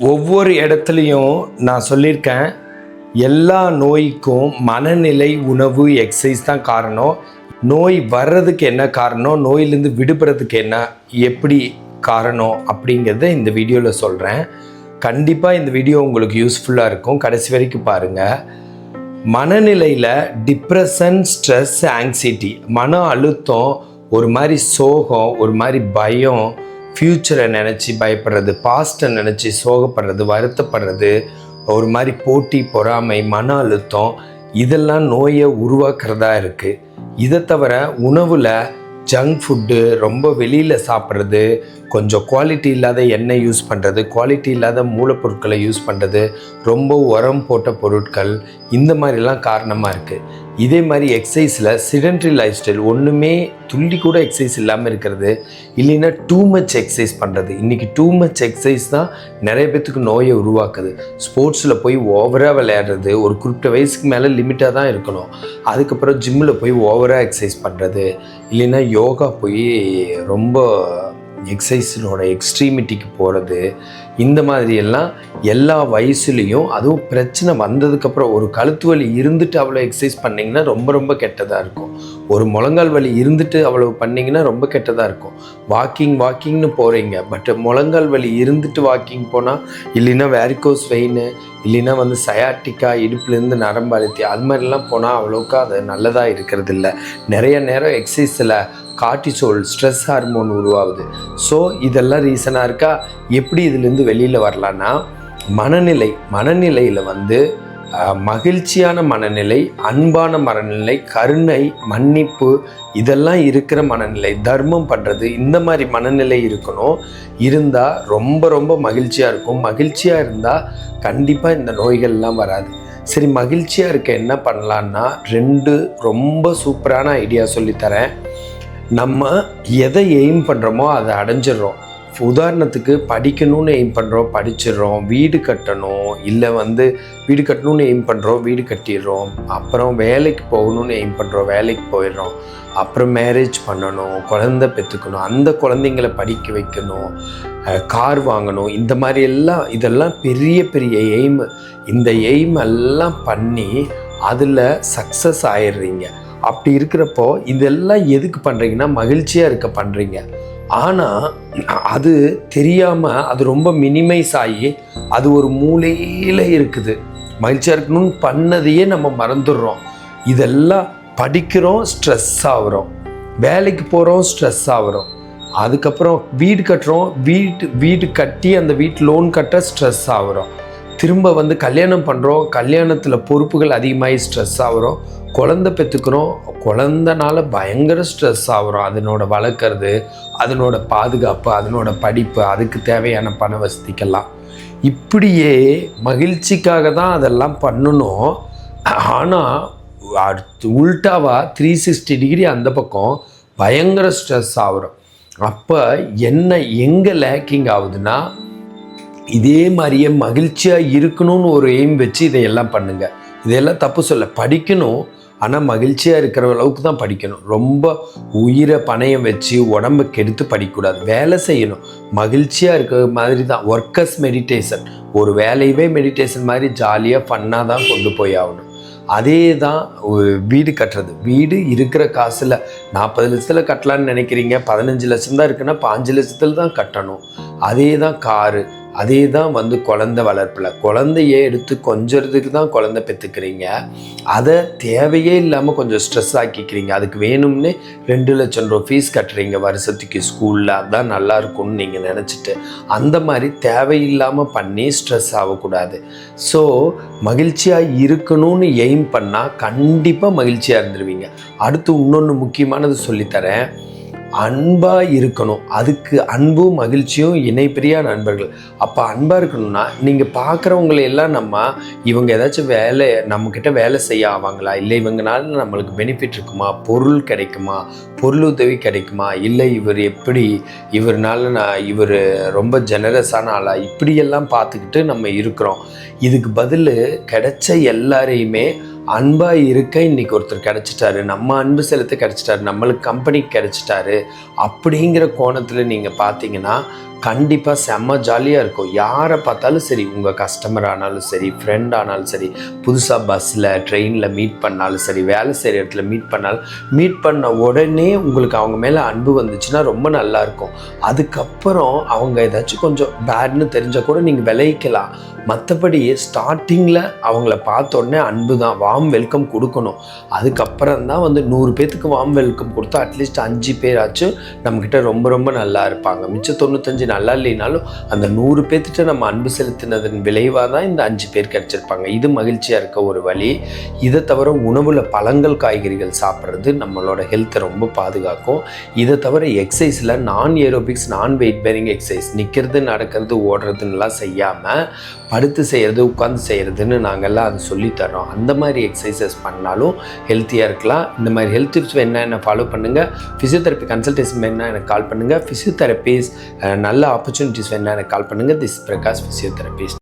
ஒவ்வொரு இடத்துலையும் நான் சொல்லியிருக்கேன் எல்லா நோய்க்கும் மனநிலை உணவு எக்ஸசைஸ் தான் காரணம். நோய் வர்றதுக்கு என்ன காரணம்? நோயிலேருந்து விடுபடுறதுக்கு என்ன? எப்படி காரணம்? அப்படிங்கிறத இந்த வீடியோவில் சொல்கிறேன் கண்டிப்பாக இந்த வீடியோ உங்களுக்கு யூஸ்ஃபுல்லாக இருக்கும். கடைசி வரைக்கும் பாருங்கள் மனநிலையில் டிப்ரெஷன் ஸ்ட்ரெஸ் ஆங்ஸைட்டி மன அழுத்தம் ஒரு மாதிரி சோகம் ஒரு மாதிரி பயம் ஃப்யூச்சரை நினச்சி பயப்படுறது பாஸ்ட்டை நினச்சி சோகப்படுறது வருத்தப்படுறது ஒரு மாதிரி போட்டி பொறாமை மன அழுத்தம் இதெல்லாம் நோயை உருவாக்குறதா இருக்குது இதை தவிர உணவில் ஜங்க் ஃபுட்டு ரொம்ப வெளியில் சாப்பிட்றது கொஞ்சம் குவாலிட்டி இல்லாத எண்ணெய் யூஸ் பண்ணுறது குவாலிட்டி இல்லாத மூலப்பொருட்களை யூஸ் பண்ணுறது ரொம்ப உரம் போட்ட பொருட்கள் இந்த மாதிரிலாம் காரணமாக இருக்குது இதே மாதிரி எக்ஸசைஸில் சிடென்ட்ரி லைஃப் ஸ்டைல் ஒன்றுமே துள்ளி கூட எக்ஸசைஸ் இல்லாமல் இருக்கிறது. இல்லைன்னா டூ மச் எக்ஸசைஸ் பண்ணுறது இன்றைக்கி டூ மச் எக்ஸசைஸ் தான் நிறைய பேத்துக்கு நோயை உருவாக்குது. ஸ்போர்ட்ஸில் போய் ஓவராக விளையாடுறது ஒரு குறிப்பிட்ட வயசுக்கு மேலே லிமிட்டாக தான் இருக்கணும். அதுக்கப்புறம் ஜிம்மில் போய் ஓவராக எக்ஸசைஸ் பண்ணுறது இல்லைன்னா யோகா போய் ரொம்ப எக்ஸசைஸினோட எக்ஸ்ட்ரீமிட்டிக்கு போகிறது இந்த மாதிரியெல்லாம் எல்லா வயசுலேயும் அதுவும் பிரச்சனை வந்ததுக்கப்புறம் ஒரு கழுத்து வலி இருந்துட்டு அவ்வளோ எக்ஸசைஸ் பண்ணிங்கன்னா ரொம்ப ரொம்ப கெட்டதாக இருக்கும். ஒரு முழங்கால் வலி இருந்துட்டு அவ்வளோ பண்ணிங்கன்னா ரொம்ப கெட்டதாக இருக்கும். வாக்கிங் வாக்கிங்னு போகிறீங்க பட் முழங்கால் வலி இருந்துட்டு வாக்கிங் போனால் இல்லைன்னா வேரிகோஸ் வெயின் இல்லைன்னா வந்து சயாட்டிக்கா இடுப்புலேருந்து நரம்பு அழுத்தி அது மாதிரிலாம் போனால் அவ்வளோக்கா அது நல்லதாக இருக்கிறது இல்லை நிறைய நேரம் எக்ஸசைஸில் கார்டிசோல் ஸ்ட்ரெஸ் ஹார்மோன் உருவாகுது. ஸோ இதெல்லாம் ரீசனாக இருக்கா? எப்படி இதுலேருந்து வெளியில் வரலான்னா மனநிலை மனநிலையில் வந்து மகிழ்ச்சியான மனநிலை அன்பான மனநிலை கருணை மன்னிப்பு இதெல்லாம் இருக்கிற மனநிலை தர்மம் பண்ணுறது இந்த மாதிரி மனநிலை இருக்கணும். இருந்தால் ரொம்ப ரொம்ப மகிழ்ச்சியாக இருக்கும். மகிழ்ச்சியாக இருந்தால் கண்டிப்பாக இந்த நோய்கள்லாம் வராது. சரி மகிழ்ச்சியாக இருக்க என்ன பண்ணலான்னா ரெண்டு ரொம்ப சூப்பரான ஐடியா சொல்லித்தரேன். நம்ம எதை எய்ம் பண்ணுறோமோ அதை அடைஞ்சிடுறோம். உதாரணத்துக்கு படிக்கணும்னு எய்ம் பண்ணுறோம் படிச்சிடுறோம் வீடு கட்டணும் இல்லை வந்து வீடு கட்டணும்னு எய்ம் பண்ணுறோம் வீடு கட்டிடுறோம் அப்புறம் வேலைக்கு போகணும்னு எய்ம் பண்ணுறோம் வேலைக்கு போயிடுறோம் அப்புறம் மேரேஜ் பண்ணணும் குழந்தை பெற்றுக்கணும் அந்த குழந்தைங்கள படிக்க வைக்கணும் கார் வாங்கணும் இந்த மாதிரி எல்லாம் இதெல்லாம் பெரிய பெரிய எய்ம் இந்த எய்ம் எல்லாம் பண்ணி அதில் சக்ஸஸ் ஆயிடுறீங்க. அப்படி இருக்கிறப்போ இதெல்லாம் எதுக்கு பண்ணுறீங்கன்னா மகிழ்ச்சியாக இருக்க பண்ணுறீங்க ஆனால் அது தெரியாமல் அது ரொம்ப மினிமைஸ் ஆகி அது ஒரு மூலையில் இருக்குது. மகிழ்ச்சியாக இருக்கணும்னு பண்ணதையே நம்ம மறந்துடுறோம். இதெல்லாம் படிக்கிறோம் ஸ்ட்ரெஸ் ஆகுறோம். வேலைக்கு போகிறோம் ஸ்ட்ரெஸ் ஆகுறோம். அதுக்கப்புறம் வீடு கட்டுறோம் வீட்டு வீடு கட்டி அந்த வீட்டு லோன் கட்ட ஸ்ட்ரெஸ் ஆகுறோம். திரும்ப வந்து கல்யாணம் பண்ணுறோம் கல்யாணத்தில் பொறுப்புகள் அதிகமாகி ஸ்ட்ரெஸ் ஆகுறோம். குழந்தை பெற்றுக்கிறோம் குழந்தனால பயங்கர ஸ்ட்ரெஸ் ஆகுறோம். அதனோட வளர்க்குறது அதனோட பாதுகாப்பு அதனோட படிப்பு அதுக்கு தேவையான பண வசதிக்கெல்லாம். இப்படியே மகிழ்ச்சிக்காக தான் அதெல்லாம் பண்ணணும். ஆனால் அடுத்து உல்ட்டாவாக த்ரீ சிக்ஸ்டி டிகிரி அந்த பக்கம் பயங்கர ஸ்ட்ரெஸ் ஆகுறோம். அப்போ என்ன எங்கே லேக்கிங் ஆகுதுன்னா இதே மாதிரியே மகிழ்ச்சியாக இருக்கணும்னு ஒரு எய்ம் வச்சு இதையெல்லாம் பண்ணுங்கள் இதையெல்லாம் தப்பு சொல்ல படிக்கணும். ஆனால் மகிழ்ச்சியாக இருக்கிற அளவுக்கு தான் படிக்கணும். ரொம்ப உயிரை பணயம் வச்சு உடம்பை கெடுத்து படிக்கக்கூடாது. வேலை செய்யணும். மகிழ்ச்சியாக இருக்கிற மாதிரி தான். ஒர்க்கர்ஸ் மெடிடேஷன் ஒரு வேலையவே மெடிடேஷன் மாதிரி ஜாலியாக ஃபன்னாக தான் கொண்டு போய் ஆகணும். அதே தான் வீடு கட்டுறது. வீடு இருக்கிற காசில் நாற்பது லட்சத்தில் கட்டலான்னு நினைக்கிறீங்க. பதினஞ்சு லட்சம் தான் இருக்குன்னா பாஞ்சு லட்சத்தில் தான் கட்டணும். அதே தான் காரு. அதே தான் வந்து குழந்தை வளர்ப்பில். குழந்தைய எடுத்து கொஞ்சறதுக்கு தான் குழந்தை பெற்றுக்கிறீங்க அதை தேவையே இல்லாமல் கொஞ்சம் ஸ்ட்ரெஸ் ஆக்கிக்கிறீங்க. அதுக்கு வேணும்னு ரெண்டு லட்சம் ரூபா ஃபீஸ் கட்டுறீங்க வருஷத்துக்கு ஸ்கூலில் அதான் நல்லா இருக்கும்னு நீங்கள் நினச்சிட்டு. அந்த மாதிரி தேவையில்லாமல் பண்ணி ஸ்ட்ரெஸ் ஆகக்கூடாது. ஸோ மகிழ்ச்சியாக இருக்கணும்னு எய்ம் பண்ணால் கண்டிப்பாக மகிழ்ச்சியாக இருந்துருவீங்க. அடுத்து இன்னொன்று முக்கியமானது சொல்லித்தரேன். அன்பாக இருக்கணும். அதுக்கு அன்பும் மகிழ்ச்சியும் இணைப்பிரியா நண்பர்கள். அப்போ அன்பாக இருக்கணும்னா நீங்கள் பார்க்குறவங்களை எல்லாம் நம்ம இவங்க ஏதாச்சும் வேலை நம்மக்கிட்ட வேலை செய்ய ஆவாங்களா? இல்லை இவங்கனால நம்மளுக்கு பெனிஃபிட் இருக்குமா? பொருள் கிடைக்குமா? பொருள் உதவி கிடைக்குமா? இல்லை இவர் எப்படி இவர்னால நான் இவர் ரொம்ப ஜெனரஸான ஆளா? இப்படியெல்லாம் பார்த்துக்கிட்டு நம்ம இருக்கிறோம். இதுக்கு பதில் கிடைச்ச எல்லாரையுமே அன்பாக இருக்க இன்றைக்கி ஒருத்தர் கிடச்சிட்டாரு. நம்ம அன்பு செலுத்த கிடச்சிட்டாரு. நம்மளுக்கு கம்பெனிக்கு கிடச்சிட்டாரு. அப்படிங்கிற கோணத்தில் நீங்கள் பார்த்தீங்கன்னா கண்டிப்பாக செம்ம ஜாலியாக இருக்கும். யாரை பார்த்தாலும் சரி உங்கள் கஸ்டமர் ஆனாலும் சரி ஃப்ரெண்ட் ஆனாலும் சரி புதுசாக பஸ்ஸில் ட்ரெயினில் மீட் பண்ணாலும் சரி வேலை செய்கிற இடத்துல மீட் பண்ணாலும் மீட் பண்ண உடனே உங்களுக்கு அவங்க மேலே அன்பு வந்துச்சுன்னா ரொம்ப நல்லாயிருக்கும் அதுக்கப்புறம் அவங்க ஏதாச்சும் கொஞ்சம் பேட்னு தெரிஞ்சால் கூட நீங்கள் விளைவிக்கலாம் மற்றபடி ஸ்டார்டிங்கில் அவங்கள பார்த்த உடனே அன்பு தான் வாம் வெல்கம் கொடுக்கணும். அதுக்கப்புறம் தான் வந்து நூறு பேத்துக்கு வாம் வெல்கம் கொடுத்தா அட்லீஸ்ட் அஞ்சு பேராச்சும் நம்மக்கிட்ட ரொம்ப ரொம்ப நல்லா இருப்பாங்க. மிச்சம் தொண்ணூத்தஞ்சு நல்லா இல்லைனாலும் அந்த நூறு பேர்த்திட்ட நம்ம அன்பு செலுத்தினதன் விளைவாக தான் இந்த அஞ்சு பேர் கிடச்சிருப்பாங்க. இது மகிழ்ச்சியாக இருக்க ஒரு வழி. இதை தவிர உணவில் பழங்கள் காய்கறிகள் சாப்பிட்றது நம்மளோட ஹெல்த்தை ரொம்ப பாதுகாக்கும். இதை தவிர எக்ஸசைஸில் நான் ஏரோபிக்ஸ் நான் வெயிட் பேரிங் எக்ஸசைஸ் நிற்கிறது நடக்கிறது ஓடுறதுன்னெலாம் செய்யாமல் படுத்து செய்கிறது உட்காந்து செய்கிறதுன்னு நாங்கள்லாம் அது சொல்லித்தரோம் அந்த மாதிரி எக்ஸசைசஸ் பண்ணாலும் ஹெல்த்தியாக இருக்கலாம். இந்த மாதிரி ஹெல்த் டிப்ஸ் வேணா என்ன ஃபாலோ பண்ணுங்கள் ஃபிசியோதெரப்பி கன்சல்டேஷன் வேணால் எனக்கு கால் பண்ணுங்கள் ஃபிசியோதெரப்பிஸ் நல்ல ஆப்பர்ச்சுனிட்டிஸ் வேணால் எனக்கு கால் பண்ணுங்கள் திஸ் பிரகாஷ் ஃபிசியோதெரப்பிஸ்ட்